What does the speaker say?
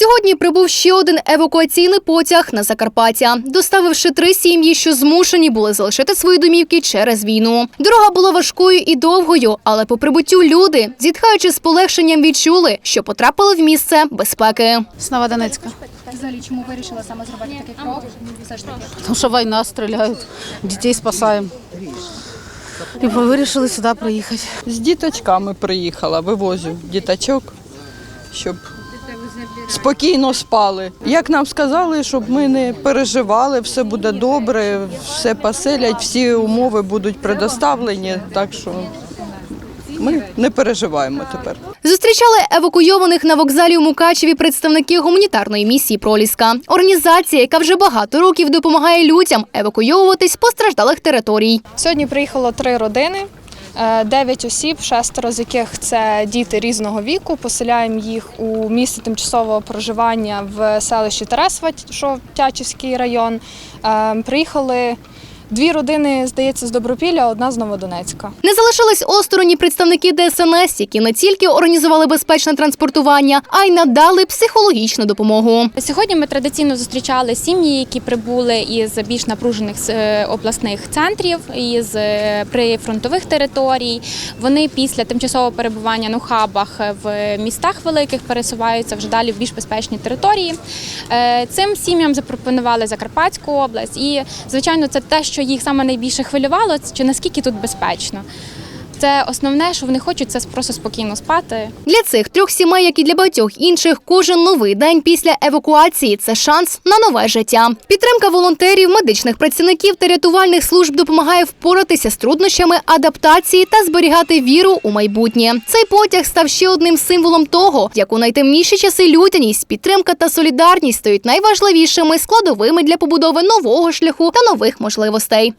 Сьогодні прибув ще один евакуаційний потяг на Закарпаття, доставивши три сім'ї, що змушені були залишити свої домівки через війну. Дорога була важкою і довгою, але по прибуттю люди, зітхаючи з полегшенням, відчули, що потрапили в місце безпеки. З Новодонецька. Взагалі, чому вирішила саме зробити такий крок? Все ж таки. Тому що війна стріляють, дітей спасаємо. І вирішили сюди приїхати. З діточками приїхала, вивозю діточок, щоб спокійно спали. Як нам сказали, щоб ми не переживали, все буде добре, все поселять, всі умови будуть предоставлені, так що ми не переживаємо тепер. Зустрічали евакуйованих на вокзалі у Мукачеві представники гуманітарної місії Проліска. Організація, яка вже багато років допомагає людям евакуйовуватись з постраждалих територій. Сьогодні приїхало три родини. Е, Дев'ять осіб, шестеро з яких це діти різного віку. Поселяємо їх у місце тимчасового проживання в селищі Тересва, що Тячівський район. Е, Приїхали дві родини, здається, з Добропілля, одна з Новодонецька. Не залишились осторонні представники ДСНС, які не тільки організували безпечне транспортування, а й надали психологічну допомогу. Сьогодні ми традиційно зустрічали сім'ї, які прибули із більш напружених е, обласних центрів, із е, прифронтових територій. Вони після тимчасового перебування на хабах в містах великих пересуваються вже далі в більш безпечні території. Е, Цим сім'ям запропонували Закарпатську область, і звичайно, це те, що їх саме найбільше хвилювало, це чи наскільки тут безпечно. Це основне, що вони хочуть, це просто спокійно спати, Для цих трьох сімей, як і для багатьох інших, кожен новий день після евакуації це шанс на нове життя. Підтримка волонтерів, медичних працівників та рятувальних служб допомагає впоратися з труднощами адаптації та зберігати віру у майбутнє. Цей потяг став ще одним символом того, як у найтемніші часи людяність, підтримка та солідарність стають найважливішими складовими для побудови нового шляху та нових можливостей.